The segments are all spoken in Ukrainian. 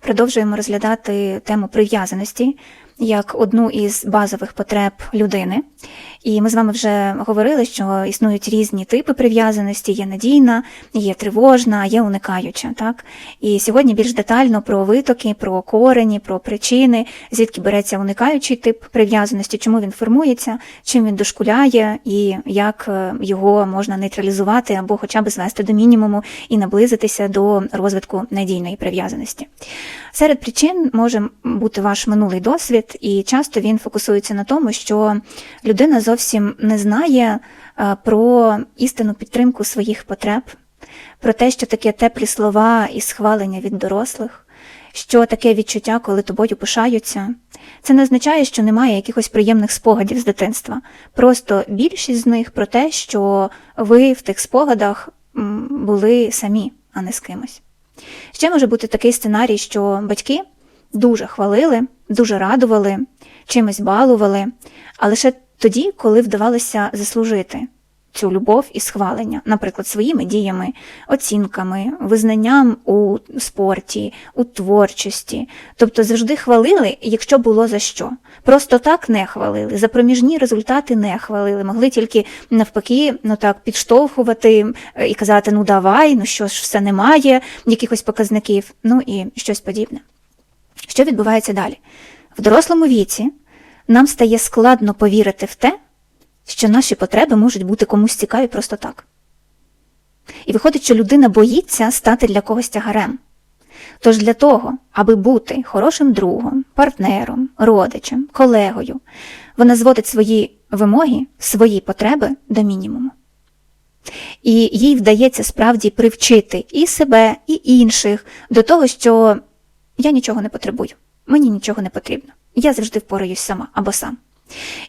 Продовжуємо розглядати тему прив'язаності як одну із базових потреб людини. І ми з вами вже говорили, що існують різні типи прив'язаності: є надійна, є тривожна, є уникаюча. Так? І сьогодні більш детально про витоки, про корені, про причини, звідки береться уникаючий тип прив'язаності, чому він формується, чим він дошкуляє, і як е, його можна нейтралізувати або хоча б звести до мінімуму і наблизитися до розвитку надійної прив'язаності. Серед причин може бути ваш минулий досвід, і часто він фокусується на тому, що людина зовсім не знає е, про істинну підтримку своїх потреб, про те, що таке теплі слова і схвалення від дорослих, що таке відчуття, коли тобою пишаються. Це не означає, що немає якихось приємних спогадів з дитинства. Просто більшість з них про те, що ви в тих спогадах були самі, а не з кимось. Ще може бути такий сценарій, що батьки дуже хвалили, дуже радували, чимось балували, а лише тоді, коли вдавалося заслужити цю любов і схвалення, наприклад, своїми діями, оцінками, визнанням у спорті, у творчості. Тобто завжди хвалили, якщо було за що. Просто так не хвалили, за проміжні результати не хвалили, могли тільки навпаки ну так, підштовхувати е, і казати, ну давай, ну що ж, все немає, якихось показників, ну і щось подібне. Що відбувається далі? В дорослому віці нам стає складно повірити в те, що наші потреби можуть бути комусь цікаві просто так. І виходить, що людина боїться стати для когось тягарем. Тож для того, аби бути хорошим другом, партнером, родичем, колегою, вона зводить свої вимоги, свої потреби до мінімуму. І їй вдається справді привчити і себе, і інших до того, що я нічого не потребую, мені нічого не потрібно. Я завжди впораюсь сама або сам.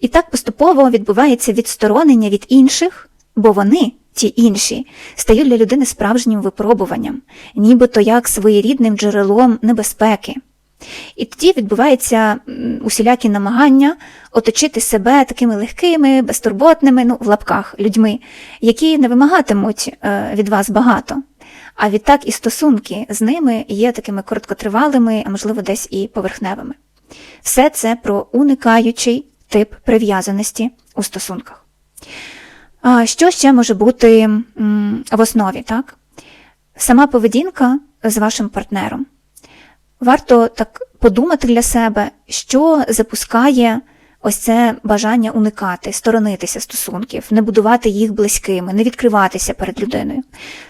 І так поступово відбувається відсторонення від інших, бо вони, ті інші, стають для людини справжнім випробуванням, нібито як своєрідним джерелом небезпеки. І тоді відбуваються усілякі намагання оточити себе такими легкими, безтурботними, ну, в лапках людьми, які не вимагатимуть е, від вас багато. А відтак і стосунки з ними є такими короткотривалими, а можливо, десь і поверхневими. Все це про уникаючий тип прив'язаності у стосунках. Що ще може бути в основі? так? Сама поведінка з вашим партнером. Варто так подумати для себе, що запускає ось це бажання уникати, сторонитися стосунків, не будувати їх близькими, не відкриватися перед людиною.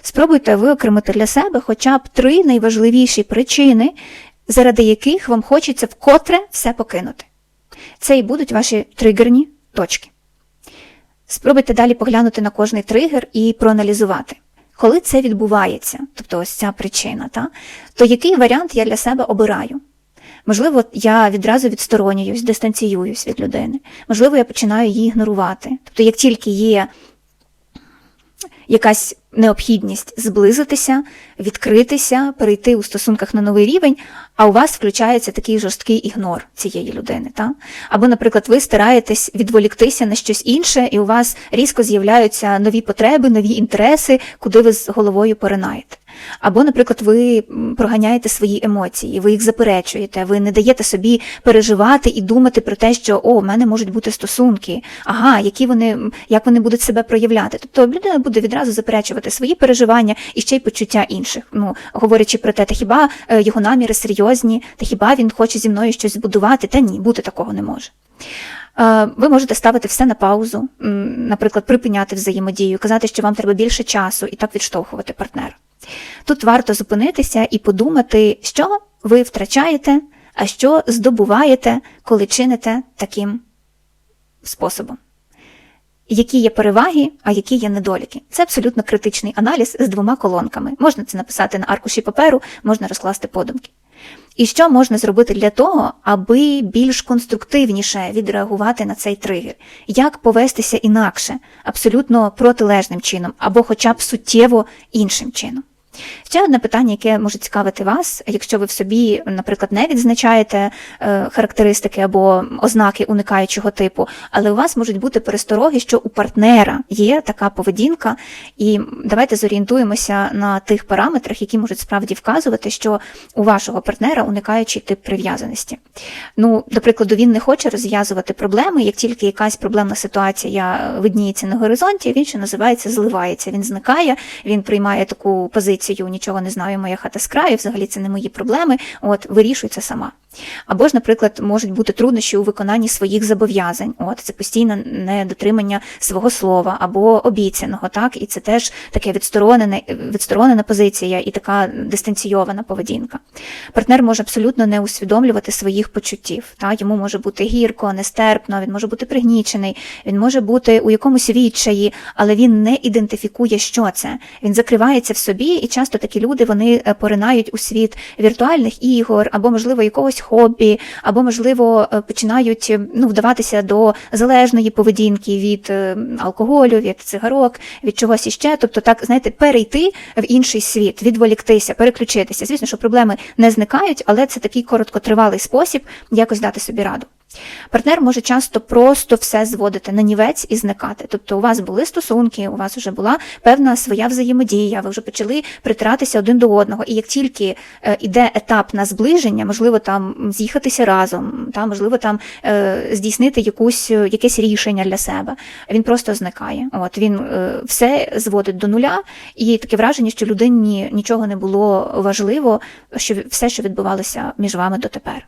Спробуйте виокремити для себе хоча б три найважливіші причини, заради яких вам хочеться вкотре все покинути. Це і будуть ваші тригерні точки. Спробуйте далі поглянути на кожний тригер і проаналізувати. Коли це відбувається, тобто ось ця причина, та, то який варіант я для себе обираю? Можливо, я відразу відсторонююсь, дистанціююсь від людини. Можливо, я починаю її ігнорувати. Тобто, як тільки є якась необхідність зблизитися, відкритися, перейти у стосунках на новий рівень, а у вас включається такий жорсткий ігнор цієї людини. Та? Або, наприклад, ви стараєтесь відволіктися на щось інше, і у вас різко з'являються нові потреби, нові інтереси, куди ви з головою поринаєте. Або, наприклад, ви проганяєте свої емоції, ви їх заперечуєте, ви не даєте собі переживати і думати про те, що о, в мене можуть бути стосунки, ага, які вони, як вони будуть себе проявляти. Тобто людина буде відразу заперечувати свої переживання і ще й почуття інших. Ну, говорячи про те, та хіба е, його наміри серйозні, та хіба він хоче зі мною щось збудувати, та ні, бути такого не може. Е, ви можете ставити все на паузу, наприклад, припиняти взаємодію, казати, що вам треба більше часу, і так відштовхувати партнера. Тут варто зупинитися і подумати, що ви втрачаєте, а що здобуваєте, коли чините таким способом. Які є переваги, а які є недоліки. Це абсолютно критичний аналіз з двома колонками. Можна це написати на аркуші паперу, можна розкласти подумки. І що можна зробити для того, аби більш конструктивніше відреагувати на цей тригер? Як повестися інакше, абсолютно протилежним чином, або хоча б суттєво іншим чином? Ще одне питання, яке може цікавити вас, якщо ви в собі, наприклад, не відзначаєте е, характеристики або ознаки уникаючого типу, але у вас можуть бути перестороги, що у партнера є така поведінка, і давайте зорієнтуємося на тих параметрах, які можуть справді вказувати, що у вашого партнера уникаючий тип прив'язаності. Ну, до прикладу, він не хоче розв'язувати проблеми, як тільки якась проблемна ситуація видніється на горизонті, він що називається зливається. Він зникає, він приймає таку позицію, нічого не знаю, моя хата з краю, взагалі це не мої проблеми. От вирішуй сама. Або ж, наприклад, можуть бути труднощі у виконанні своїх зобов'язань. От це постійне недотримання свого слова або обіцяного, так і це теж таке відсторонене, відсторонена позиція і така дистанційована поведінка. Партнер може абсолютно не усвідомлювати своїх почуттів. Так? Йому може бути гірко, нестерпно, він може бути пригнічений, він може бути у якомусь відчаї, але він не ідентифікує, що це. Він закривається в собі, і часто такі люди вони е, поринають у світ віртуальних ігор або, можливо, якогось хобі, або, можливо, е, починають е, ну, вдаватися до залежної поведінки від е, алкоголю, від цигарок, від чогось іще. Тобто, так, знаєте, перейти в інший світ, відволіктися, переключитися. Звісно, що проблеми не зникають, але це такий короткотривалий спосіб якось дати собі раду. Партнер може часто просто все зводити на нівець і зникати. Тобто у вас були стосунки, у вас вже була певна своя взаємодія, ви вже почали притиратися один до одного. І як тільки е, іде етап на зближення, можливо, там з'їхатися разом, та, можливо, там е, здійснити якусь, якесь рішення для себе, він просто зникає. От Він е, все зводить до нуля, і таке враження, що людині нічого не було важливо, що все, що відбувалося між вами дотепер.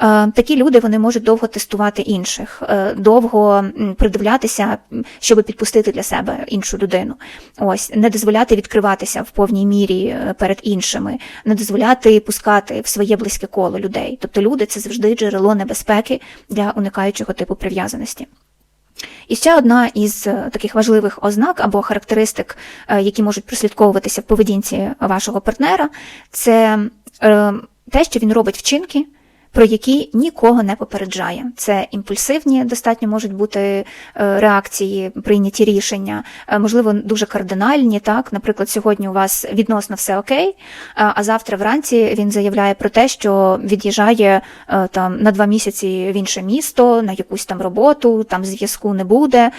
Е, такі люди вони можуть довго тестувати інших, е, довго придивлятися, щоб підпустити для себе іншу людину. Ось не дозволяти відкриватися в повній мірі е, перед іншими, не дозволяти пускати в своє близьке коло людей. Тобто люди це завжди джерело небезпеки для уникаючого типу прив'язаності. І ще одна із таких важливих ознак або характеристик, які можуть прослідковуватися в поведінці вашого партнера, це те, що він робить вчинки, про які нікого не попереджає. Це імпульсивні, достатньо можуть бути е, реакції, прийняті рішення, е, можливо, дуже кардинальні. Так, наприклад, сьогодні у вас відносно все окей, а завтра вранці він заявляє про те, що від'їжджає е, там на два місяці в інше місто, на якусь там роботу, там зв'язку не буде.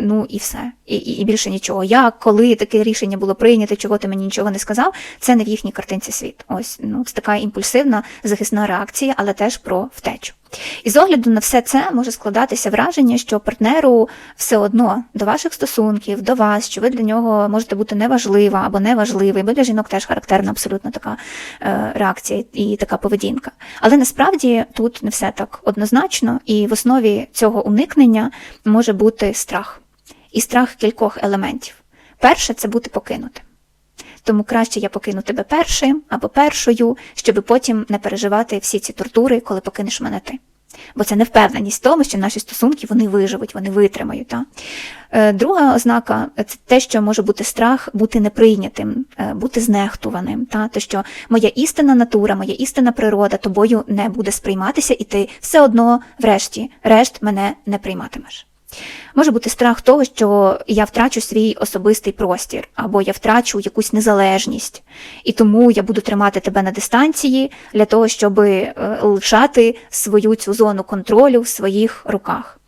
Ну і все, і, і більше нічого. Як, коли таке рішення було прийнято, чого ти мені нічого не сказав, це не в їхній картинці світ. Ось ну це така імпульсивна захисна реакція, але теж про втечу. І з огляду на все це може складатися враження, що партнеру все одно до ваших стосунків, до вас, що ви для нього можете бути неважлива або неважливий, бо для жінок теж характерна абсолютно така е, реакція і така поведінка. Але насправді тут не все так однозначно, і в основі цього уникнення може бути страх. І страх кількох елементів. Перше це бути покинутим тому краще я покину тебе першим або першою, щоб потім не переживати всі ці тортури, коли покинеш мене ти. Бо це невпевненість в тому, що наші стосунки вони виживуть, вони витримають. Та? Е, друга ознака це те, що може бути страх бути неприйнятим, е, бути знехтуваним. Та? Те, що моя істинна натура, моя істинна природа тобою не буде сприйматися, і ти все одно, врешті, решт мене не прийматимеш. Може бути страх того, що я втрачу свій особистий простір, або я втрачу якусь незалежність, і тому я буду тримати тебе на дистанції для того, щоб е, лишати свою цю зону контролю в своїх руках.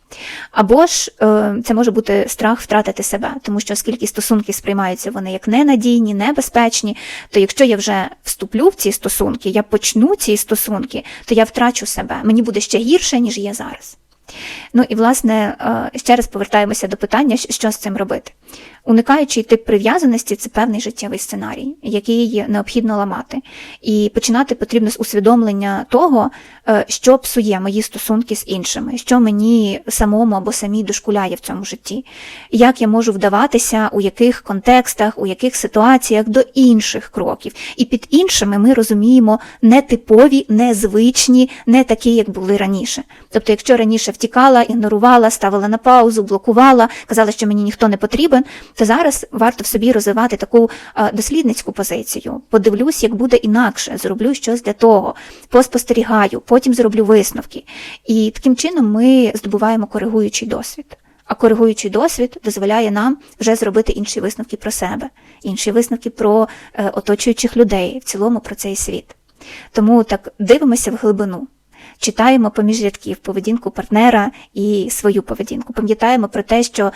Або ж е, це може бути страх втратити себе, тому що оскільки стосунки сприймаються вони як ненадійні, небезпечні, то якщо я вже вступлю в ці стосунки, я почну ці стосунки, то я втрачу себе. Мені буде ще гірше, ніж є зараз. Ну і власне е, ще раз повертаємося до питання, що з цим робити. Уникаючий тип прив'язаності це певний життєвий сценарій, який необхідно ламати. І починати потрібно з усвідомлення того, е, що псує мої стосунки з іншими, що мені самому або самій дошкуляє в цьому житті, як я можу вдаватися, у яких контекстах, у яких ситуаціях до інших кроків. І під іншими ми розуміємо нетипові, незвичні, не такі, як були раніше. Тобто, якщо раніше втікала, ігнорувала, ставила на паузу, блокувала, казала, що мені ніхто не потрібен то зараз варто в собі розвивати таку дослідницьку позицію. Подивлюсь, як буде інакше, зроблю щось для того, поспостерігаю, потім зроблю висновки. І таким чином ми здобуваємо коригуючий досвід. А коригуючий досвід дозволяє нам вже зробити інші висновки про себе, інші висновки про е, оточуючих людей, в цілому про цей світ. Тому так дивимося в глибину, читаємо поміж рядків поведінку партнера і свою поведінку. Пам'ятаємо про те, що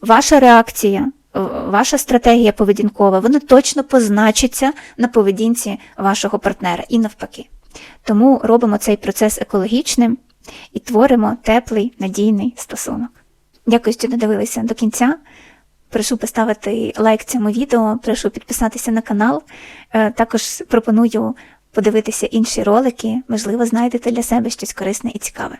ваша реакція, е, ваша стратегія поведінкова, вона точно позначиться на поведінці вашого партнера і навпаки. Тому робимо цей процес екологічним і творимо теплий, надійний стосунок. Дякую, що додивилися до кінця. Прошу поставити лайк цьому відео, прошу підписатися на канал. Е, Також пропоную подивитися інші ролики, можливо, знайдете для себе щось корисне і цікаве.